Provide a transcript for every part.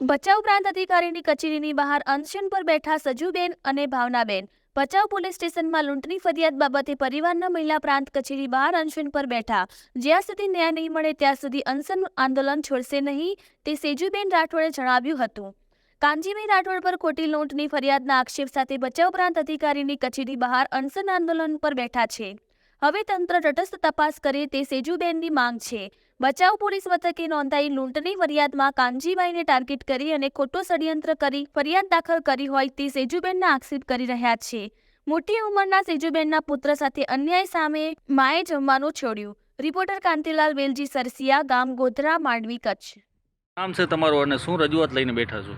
ભચાઉ પ્રાંત અધિકારીની કચેરીની બહાર અનશન પર બેઠા સજુબેન અને ભાવનાબેન. ભચાઉ પોલીસ સ્ટેશનમાં લૂંટની ફરિયાદ બાબતે પરિવારના મહિલા પ્રાંત કચેરી બહાર અનશન પર બેઠા. જ્યાં સુધી ન્યાય નહીં મળે ત્યાં સુધી અનશન આંદોલન છોડશે નહીં, તે સેજુબેન રાઠોડે જણાવ્યું હતું. કાનજીભાઈ રાઠોડ પર ખોટી લૂંટની ફરિયાદના આક્ષેપ સાથે ભચાઉ પ્રાંત અધિકારીની કચેરી બહાર અનશન આંદોલન પર બેઠા છે. હવે તંત્ર તટસ્થ તપાસ કરે તે સેજુબેનની માંગ છે. બચાવ પોલીસ મથકે નોંધાઈ લૂંટની ફરિયાદમાં કાનજીભાઈને ટાર્ગેટ કરી અને ખોટો ષડયંત્ર કરી ફરિયાદ દાખલ કરી હોય તે સેજુબેનના આક્ષેપ કરી રહ્યા છે. મોટી ઉંમરના સેજુબેનના પુત્ર સાથે અન્યાય સામે માએ જમવાનું છોડ્યું. રિપોર્ટર કાંતિલાલ વેલજી સરસિયા ગામ ગોધરા માંડવી કચ્છ. નામ છે તમારું અને શું રજૂઆત લઈને બેઠા છો?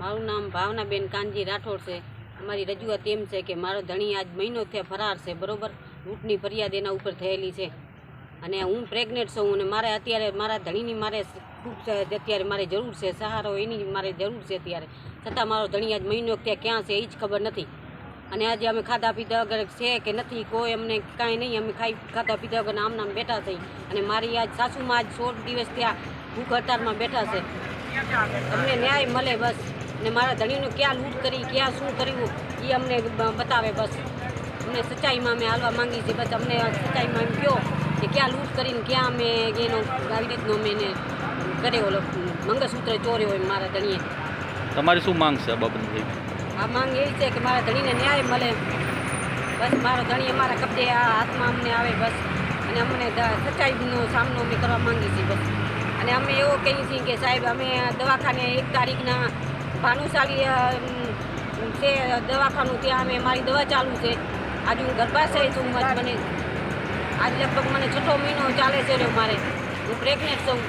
મારું નામ ભાવનાબેન કાનજી રાઠોડ છે. અમારી રજૂઆત એમ છે કે મારો ધણી આજ મહિનો થયા ફરાર છે બરોબર? લૂંટની ફરિયાદ એના ઉપર થયેલી છે. અને હું પ્રેગ્નેન્ટ છું અને મારે અત્યારે મારા ધણીની મારે ખૂબ અત્યારે મારે જરૂર છે. સહારો એની મારે જરૂર છે અત્યારે. છતાં મારો ધણી આજ મહિનો ત્યાં ક્યાં છે એ જ ખબર નથી. અને આજે અમે ખાધા પીધા વગર છે કે નથી, કોઈ અમને કાંઈ નહીં, અમે ખાઈ ખાધા પીધા વગર આમ નામ બેઠા થઈ અને મારી આજ સાસુમાં આજ સોળ દિવસ ત્યાં ભૂખ હડતાળમાં બેઠા છે. અમને ન્યાય મળે બસ. ને મારા ધણીનું ક્યાં લૂંટ કરી, ક્યાં શું કર્યું એ અમને બતાવે બસ. અમને સચ્ચાઈમાં અમે હાલવા માંગીએ છીએ બસ અમને સચ્ચાઈમાં એમ કહો કે ક્યાં લૂંટ કરીને ક્યાં અમે એનો આવી રીતનો અમે એને કર્યો ઓલો મંગળસૂત્ર ચોર્યો હોય મારા ધણીએ. તમારી શું માંગ છે બાબતની? આ માંગ એવી છે કે મારા ધણીને ન્યાય મળે. બસ મારો ધણી અમારા કબજે આ હાથમાં અમને આવે બસ. અને અમને સચ્ચાઈનો સામનો અમે કરવા માંગીએ છીએ બસ. અને અમે એવો કહીએ છીએ કે સાહેબ અમે દવાખાને એક તારીખના ભાનુશાલી છે દવાખાનું ત્યાં અમે મારી દવા ચાલુ છે. આજે હું ગર્ભાશય છું મને આજ લગભગ મને છઠ્ઠો મહિનો ચાલે છે મારે. હું પ્રેગ્નેન્ટ છું.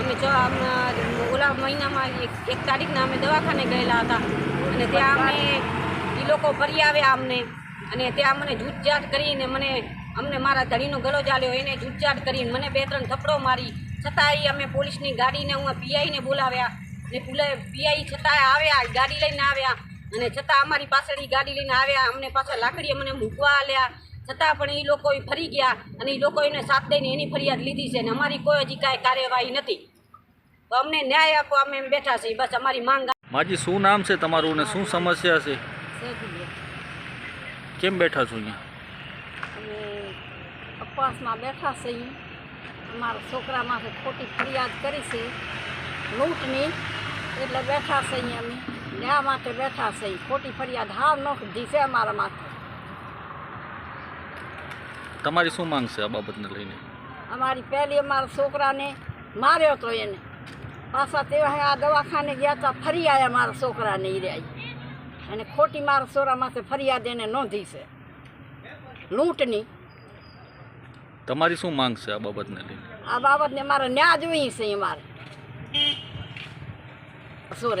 અમે છ ઓલા મહિનામાં એક તારીખના અમે દવાખાને ગયેલા હતા. અને ત્યાં અમે એ લોકો ફરી આવ્યા અમને. અને ત્યાં મને જૂઠજાટ કરીને મને અમને મારા ધણીનો ગળો ચાલ્યો એને જૂટજાટ કરીને મને બે ત્રણ થપડો મારી. છતાંય અમે પોલીસની ગાડીને હું પીઆઈને બોલાવ્યા. ને પીઆઈ છતાંય આવ્યા, ગાડી લઈને આવ્યા. અને છતાં અમારી પાછળ એ ગાડી લઈને આવ્યા અમને પાછળ લાકડીએ મને મૂકવા આલ્યા. છતાં પણ એ લોકો ફરી ગયા અને એ લોકો એને સાથ દઈને એની ફરિયાદ લીધી છે અને અમારી કોઈ હજી કાંઈ કાર્યવાહી નથી. તો અમને ન્યાય આપો અમે એમ બેઠા છીએ. બસ અમારી માંગ માજી શું નામ છે તમારું અને શું સમસ્યા છે? છે. કેમ બેઠા છો અહીંયા? અપવાસમાં બેઠા છીએ. અમારા છોકરામાં ખોટી ફરિયાદ કરી છે. લૂંટની. એટલે બેઠા છીએ અમે. ન્યા માટે બેઠા છે ખોટી ફરિયાદ હાવ ન દીધી અમારા માથે તમારી શું માંગ છે આ બાબતને લઈને? અમારી પહેલી અમારા છોકરાને માર્યો તો એને. પાછા તે આ દવાખાને ગયા હતા ફરી આવ્યા મારા છોકરાને ઈ રહ્યા અને ખોટી મારા છોરા માથે ફરિયાદ એને નોંધી છે. લૂંટની. તમારી શું માંગ છે આ બાબતને લઈને? આ બાબતને મારે ન્યા જોઈએ છે અમારે. સોરે